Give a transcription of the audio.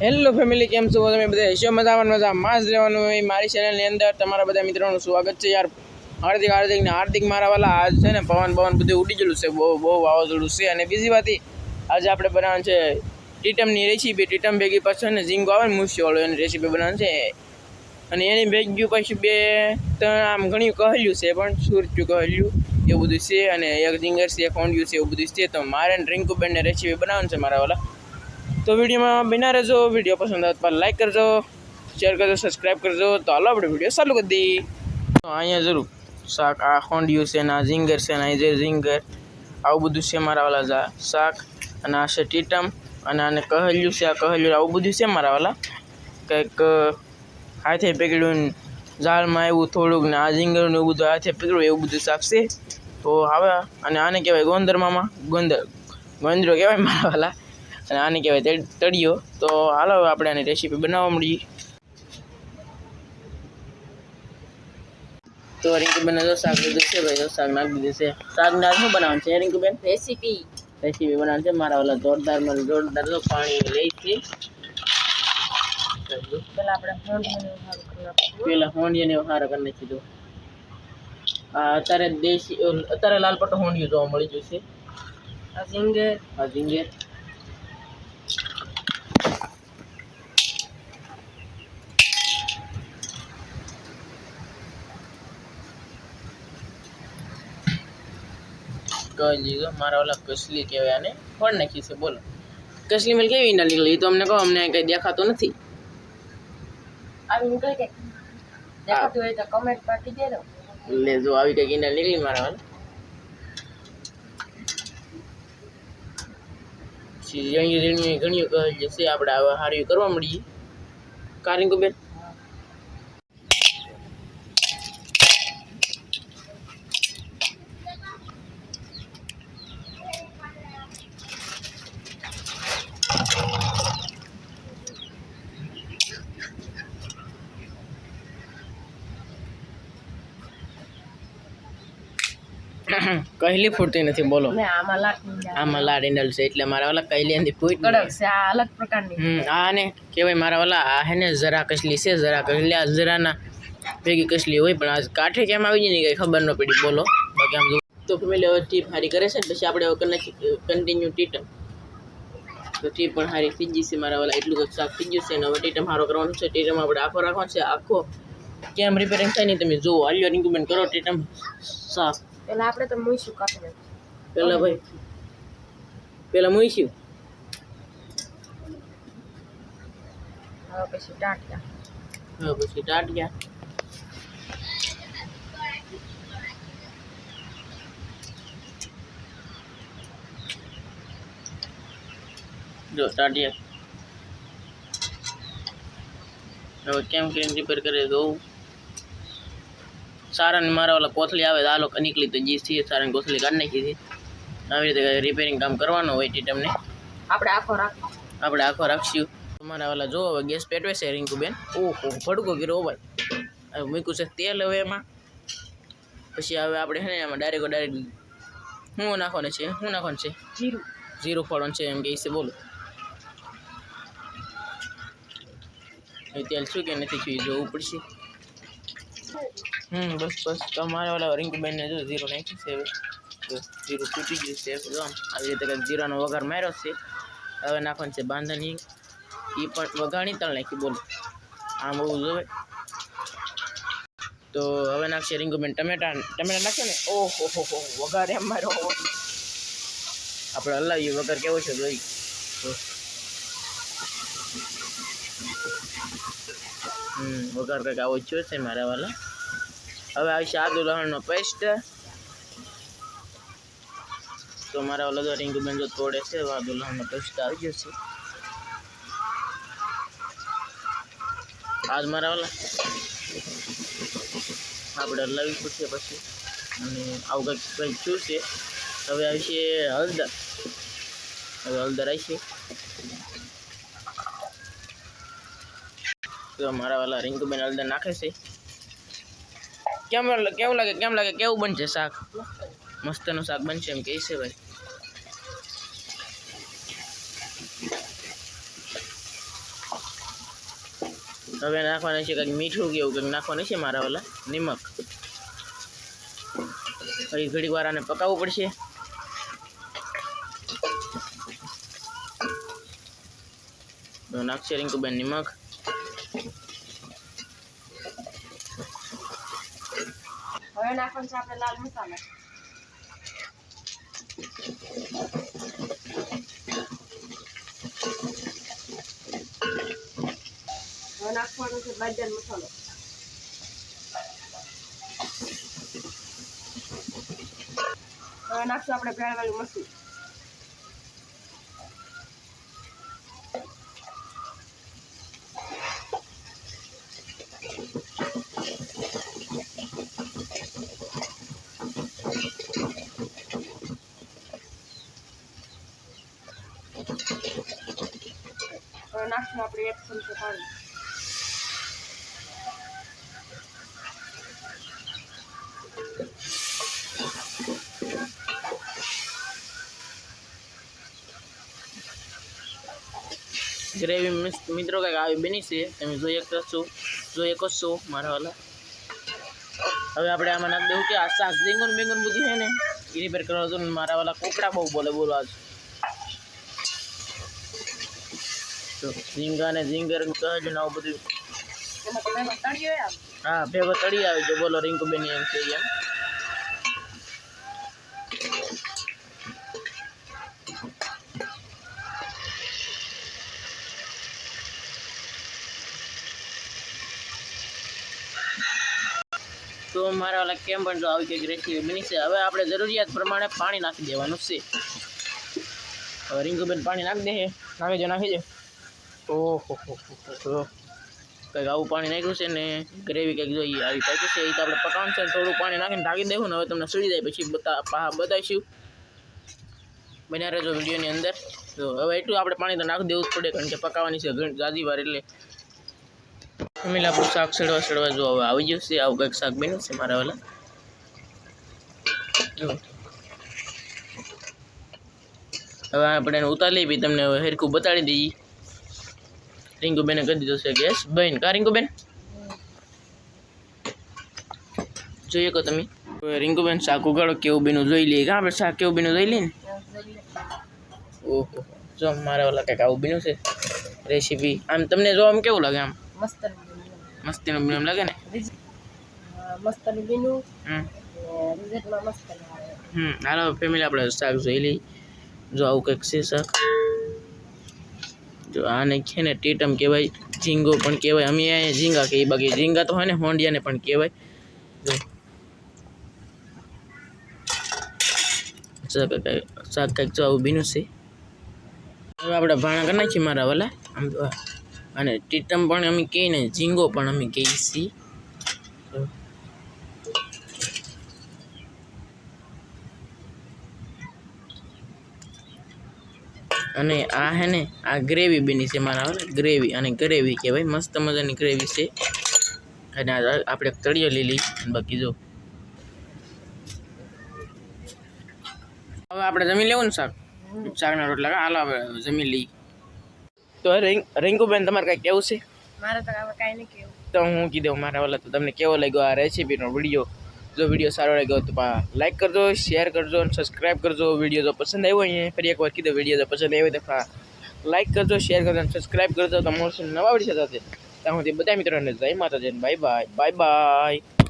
Hello family કેમ છો? તમે બધા હશો મજામાં મજા માં જ રહેવાનું હોય મારી ચેનલની અંદર. તમારા બધા મિત્રોનું સ્વાગત છે યાર. હાર્દિક હાર્દિક ને હાર્દિક મારા વાલા. આજ છે ને પવન પવન બધું ઉડી ગયેલું છે. બહુ બહુ વાવાઝોડું છે. અને બીજી વાત આજે આપણે બનાવવાનું છે ટીટમની રેસીપી ટીટમ ભેગી પાછળ ને ઝીંગો આવે ને મૂસીવાળો એની રેસીપી બનાવવાનું છે. અને એની ભેગ્યું પછી બે ત્રણ, આમ ઘણું કહેલું છે, પણ સુરત્યું કહેલું એવું બધું છે. અને એક ઝીંગર છે, એક હોંડિયું છે, એવું બધું છે. તો મારે ને રિંકુબેનને રેસીપી બનાવવાનું છે મારા વાલા. તો વિડીયોમાં બિના રહેજો, વીડિયો પસંદ આવે તો લાઈક કરજો શેર કરજો સબસ્ક્રાઈબ કરજો. તો હાલો આપણે વીડિયો ચાલુ કરી દઈએ. તો અહીંયા જરૂર, શાક, આ ખોંડિયું છે ને આ ઝીંગર છે ને જે ઝીંગર આવું બધું છે મારા વાલા શાક અને આ છે ટીટમ અને આને કહલ્યું છે, આ કહેલું આવું બધું છે મારા વાલા. કંઈક હાથે પકડ્યું ઝાડમાં એવું થોડુંક ને આ ઝીંગરનું એવું બધું હાથે પકડ્યું એવું બધું શાક છે. તો હવે, અને આને કહેવાય ગોંદર મામા ગોંદર ગોંદરો કહેવાય મારા વાલા. અને આને કહેવાય તળ- તળિયો. તો હાલો આપણે આની રેસીપી બનાવવા મળીએ તો રિંકુબેન જો શાક લીધું છે ભાઈ જો શાક નાખી દીધું છે. શાક નાખ શું બનાવવાનું છે રિંકુબેન રેસીપી રેસીપી બનાવવાનું છે મારા ઓલા જોરદાર મને જોરદાર તો પાણી લઈ છે પેલા આપણે પેલા હોંડિયા ને કરી નાખી દો આ અત્યારે દેશી અત્યારે લાલ પટ્ટો હોંડિયું જોવા મળી જશે આ ઝીંગર આ ઝીંગેર કહી દીધો મારા ઓલા કસલી કહેવાય આને. ફળ નાખી છે બોલો. કસલી મિલ કેવી ના નીકળી એ તો અમને કહો અમને કંઈ દેખાતું નથી. આવી નીકળે કે દેખાતું હોય તો કમેન્ટ પાટી દેજો. લે જો આવી કઈ ઈંડા નીકળી મારા વાળા. ઘણી કહે છે આપણે હવે હારી કરવા મળીએ. કારિંકો બેન કહેલી ફૂટતી નથી બોલો. ને આમાં લાડ ઈંડલ છે એટલે મારા વાલા કહેલી એની ફૂટ કડક છે આ અલગ પ્રકારની. હમ આને કહેવાય મારા વાલા આ હે ને જરા કસલી છે જરા કસલી. આ જરાના ભેગી કસલી હોય પણ આ કાંઠે કેમ આવી જાય ને કઈ ખબર ન પડી. બોલો બાકી આમ તો ફેમિલી હવે ટીપ હારી કરે છે ને પછી આપણે હવે કરી કન્ટિન્યુ ટીટમ. તો ટીપ પણ હારી થઈ ગઈ છે મારા વાલા. એટલું તો સાફ થઈ ગયું છે અને હવે ટીટમ હારો કરવાનું છે. ટીટમ આપણે આખો રાખવાનો છે આખો. કેમ રિપેરિંગ થાય નહીં તમે જુઓ. આલ્યો રિંગમેન્ટ કરો ટીટમ સાફ. પેલા આપણે તો મૂઈશું કાપી પેલા ભાઈ. પેલા મૂઈશું હવે પછી ટાટિયા. હવે પછી ટાટિયા. જો ટાટિયા. હવે કેમ કેમ રિપેર કરે જોવું સારાને મારા ઓલા કોથળી આવે તો આ લોકો નીકળી તો જી છે સારાને કોથળી કાઢી નાખી હતી આવી રીતે રિપેરિંગ કામ કરવાનું હોય ટીટમને આપણે આખો રાખ આપણે આખો રાખશું. તમારા ઓલા જો હવે ગેસ પેટવે છે રિંકુબેન. ઓહો ભડકો ગીરો ભાઈ. હવે મૂક્યું છે તેલ હવે એમાં. પછી હવે આપણે છે ને એમાં ડાયરેક્ટ ડાયરેક્ટ શું નાખવાનું છે શું નાખવાનું છે? જીરું. જીરું ફળવાનું છે એમ કે છે બોલો. એ તેલ શું કે નથી એ જોવું પડશે. હમ, બસ બસ. તમારા વાળા વાલા રિંકુબેનને જો જીરો નાખી છે જો જીરું તૂટી ગયું છે. જો આમ આવી રીતે કંઈક જીરાનો વઘાર માર્યો છે. હવે નાખવાનું છે બાંધણી. એ પણ વઘાણી તળ નાખી, બોલો. આમ બહુ જોવે. તો હવે નાખશે રીંગુબેન ટમેટા ટમેટા નાખે ને? ઓહો, હો હો વઘાર એમ મારો આપણે હલાવીએ, વઘાર કેવો છે જોઈ. હમ, વઘાર કંઈક આવો જ છે મારા વાલા. હવે આવશે આદુ લસણનો પેસ્ટ. તો મારા ઓલા રીંગુબેન જો તોડે છે આદુ લસણનો પેસ્ટ આવી જશે આજ મારા ઓલા. આપણે લવી પૂછીએ પછી. અને આવું કંઈક કંઈક છે. હવે આવશે હળદર. હવે હળદર આવશે તો મારા વાલા રિંકુબેન હળદર નાખે છે. કેમ કેવું લાગે, કેમ લાગે, કેવું બનશે શાક? મસ્તનું શાક બનશે એમ કહે છે ભાઈ. હવે નાખવાના છે કંઈક મીઠું કે એવું કંઈક નાખવાનું છે મારા વાલા, નિમક. પછી ઘડી વાર આને પકાવવું પડશે. નાખશે રિંકુબેન નિમક. નાખવાનું છે આપણે લાલ મસાલા. નાખવાનો છે બાજર મસાલો. હવે નાખશું આપણે ભેળવેલું મસૂર. નાખશું આપણે એક ગ્રેવી મિત્રો કંઈક આવી બની છે. તમે જોઈ શકતા છો, જોઈ શકો છો મારા વાલા. હવે આપણે આમાં નાખી દેવું કે આ શાક રીંગણ બેંગણ બધું છે ને એ રિપેર કરવા હતું મારા વાલા કોકડા બહુ બોલે બોલો આજ તો ઝીંગા ને ઝીંગર કહે ને આવું બધું. હા ભેગો તળી આવી જો બોલો રિંકુ બેન એમ છે એમ. તો મારા ઓલા કેમ પણ આવી કંઈક રેસીપી બની છે. હવે આપણે જરૂરિયાત પ્રમાણે પાણી નાખી દેવાનું છે. હવે રિંકુબેન પાણી નાખી દે. નાખી જો નાખી દે. ઓહો કંઈક આવું પાણી નાખ્યું છે ને, ગ્રેવી કંઈક જોઈએ. આવી પાકી છે, એ તો આપણે પકાવવાનું છે થોડું પાણી નાખીને ઢાંકી દેવું ને, હવે તમને સુડી જાય, પછી બતા બતાવીશું. બન્યા રહેજો વિડીયોની અંદર. તો હવે એટલું આપણે પાણી તો નાખી દેવું જ પડે, કારણ કે પકાવવાની છે જાજી વાર એટલે. ફેમિલી આપણું શાક સડવા સડવા જો હવે આવી ગયું છે, આવું કંઈક શાક બન્યું છે મારા વાલા. હવે આપણે એને ઉતારી લઈ તમને હવે હેરખું બતાડી દઈએ. રિંકુબેને કરી દીધો છે ગેસ બેન કા રિંકુબેન જોઈએ કહો તમે રિંકુબેન શાક ઉગાડો કેવું બીનું જોઈ લઈએ કાં આપણે શાક કેવું બીનું જોઈ લઈએ ને ઓહો જો મારે વાલા કંઈક આવું બીનું છે રેસીપી આમ તમને જો આમ કેવું લાગે આમ મસ્ત મસ્તીનું બીનું એમ લાગે ને મસ્ત બીનું હમ હાલો ફેમિલી આપણે શાક જોઈ લઈએ જો આવું કંઈક છે શાક જો આને છે ને ટીટમ કહેવાય, ઝીંગો પણ કહેવાય. અમે અહીંયા ઝીંગા કહીએ બાકી ઝીંગા તો હોય ને, હોંડિયાને પણ કહેવાય. શાક કંઈક- જો આવું બીનું છે. હવે આપણે ભાણા કરી નાખીએ મારા વાલા. આમ તો અને ટીટમ પણ અમે કહીએ ને, ઝીંગો પણ અમે કહીએ છીએ. અને આ હે ને આ ગ્રેવી બની છે મારા ગ્રેવી અને ગ્રેવી કહેવાય મસ્ત મજાની ગ્રેવી છે. અને આપણે તળિયો લીલી બાકી જો. હવે આપણે જમી લેવું ને શાક? શાકના રોટલા હાલો હવે જમી લઈ તો રિંક રિંકુબેન તમારે કાંઈ કેવું છે? મારે તો કાંઈ નહીં કેવું તો હું કીધું મારા વાલા તો તમને કેવો લાગ્યો આ રેસીપીનો વીડિયો જો વીડિયો સારો લાગ્યો તો લાઈક કરજો શેર કરજો અને સબસ્ક્રાઈબ કરજો. વીડિયો જો પસંદ આવ્યો અહીંયા, ફરી એકવાર કીધું વીડિયો જો પસંદ આવ્યો તો લાઈક કરજો શેર કરજો અને સબસ્ક્રાઈબ કરજો. તમારું નવા વીડિયો સાથે ત્યાં સુધી બધા મિત્રોને જય માતાજી બાય બાય બાય બાય